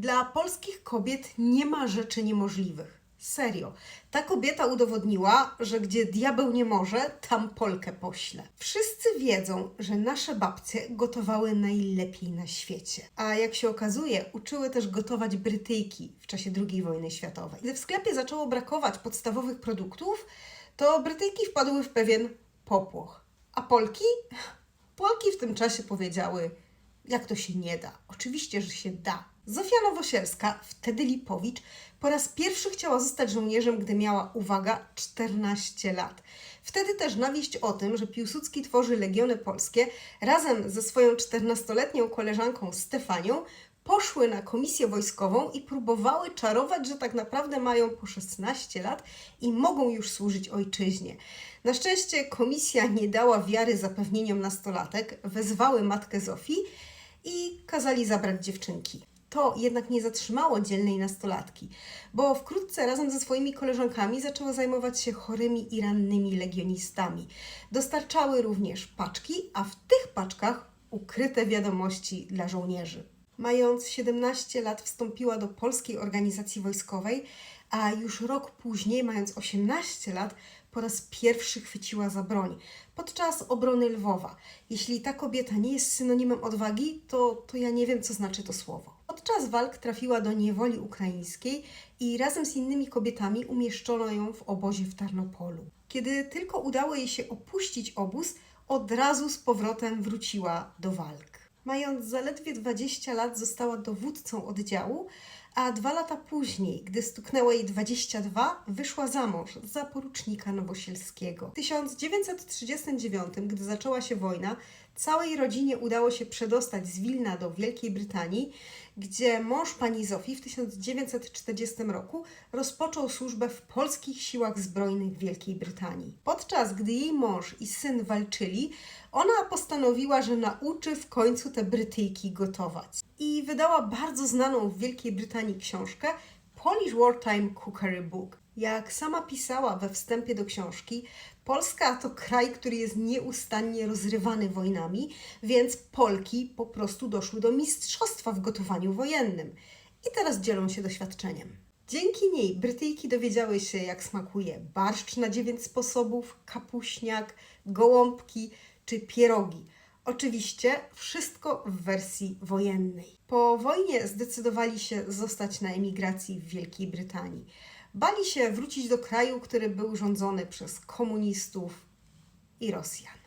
Dla polskich kobiet nie ma rzeczy niemożliwych. Serio. Ta kobieta udowodniła, że gdzie diabeł nie może, tam Polkę pośle. Wszyscy wiedzą, że nasze babcie gotowały najlepiej na świecie. A jak się okazuje, uczyły też gotować Brytyjki w czasie II wojny światowej. Gdy w sklepie zaczęło brakować podstawowych produktów, to Brytyjki wpadły w pewien popłoch. A Polki? Polki w tym czasie powiedziały, jak to się nie da. Oczywiście, że się da. Zofia Nowosielska, wtedy Lipowicz, po raz pierwszy chciała zostać żołnierzem, gdy miała, uwaga, 14 lat. Wtedy też na wieść o tym, że Piłsudski tworzy Legiony Polskie, razem ze swoją 14-letnią koleżanką Stefanią, poszły na komisję wojskową i próbowały czarować, że tak naprawdę mają po 16 lat i mogą już służyć ojczyźnie. Na szczęście komisja nie dała wiary zapewnieniom nastolatek, wezwały matkę Zofii i kazali zabrać dziewczynki. To jednak nie zatrzymało dzielnej nastolatki, bo wkrótce razem ze swoimi koleżankami zaczęła zajmować się chorymi i rannymi legionistami. Dostarczały również paczki, a w tych paczkach ukryte wiadomości dla żołnierzy. Mając 17 lat wstąpiła do polskiej organizacji wojskowej, a już rok później, mając 18 lat, po raz pierwszy chwyciła za broń podczas obrony Lwowa. Jeśli ta kobieta nie jest synonimem odwagi, to, to ja nie wiem, co znaczy to słowo. Podczas walk trafiła do niewoli ukraińskiej i razem z innymi kobietami umieszczono ją w obozie w Tarnopolu. Kiedy tylko udało jej się opuścić obóz, od razu z powrotem wróciła do walk. Mając zaledwie 20 lat, została dowódcą oddziału, a dwa lata później, gdy stuknęło jej 22, wyszła za mąż za porucznika Nowosielskiego. W 1939, gdy zaczęła się wojna, całej rodzinie udało się przedostać z Wilna do Wielkiej Brytanii, gdzie mąż pani Zofii w 1940 roku rozpoczął służbę w polskich siłach zbrojnych Wielkiej Brytanii. Podczas gdy jej mąż i syn walczyli, ona postanowiła, że nauczy w końcu te Brytyjki gotować. I wydała bardzo znaną w Wielkiej Brytanii książkę Polish Wartime Cookery Book. Jak sama pisała we wstępie do książki, Polska to kraj, który jest nieustannie rozrywany wojnami, więc Polki po prostu doszły do mistrzostwa w gotowaniu wojennym i teraz dzielą się doświadczeniem. Dzięki niej Brytyjki dowiedziały się, jak smakuje barszcz na dziewięć sposobów, kapuśniak, gołąbki czy pierogi. Oczywiście wszystko w wersji wojennej. Po wojnie zdecydowali się zostać na emigracji w Wielkiej Brytanii. Bali się wrócić do kraju, który był rządzony przez komunistów i Rosjan.